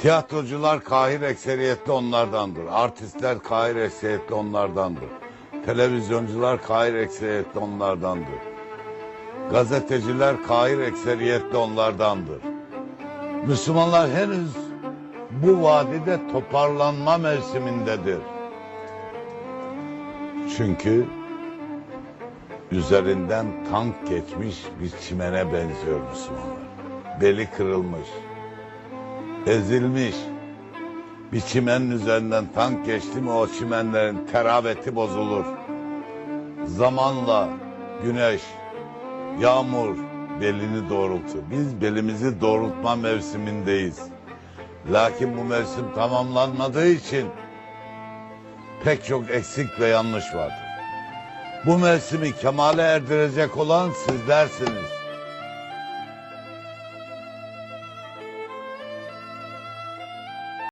Tiyatrocular kahir ekseriyette onlardandır. Artistler kahir ekseriyette onlardandır. Televizyoncular kahir ekseriyette onlardandır. Gazeteciler kahir ekseriyette onlardandır. Müslümanlar henüz bu vadide toparlanma mevsimindedir. Çünkü üzerinden tank geçmiş bir çimene benziyor Müslümanlar. Beli kırılmış, ezilmiş. Bir çimenin üzerinden tank geçti mi o çimenlerin terabeti bozulur. Zamanla güneş, yağmur belini doğrultur. Biz belimizi doğrultma mevsimindeyiz. Lakin bu mevsim tamamlanmadığı için pek çok eksik ve yanlış vardır. Bu mevsimi kemale erdirecek olan sizlersiniz.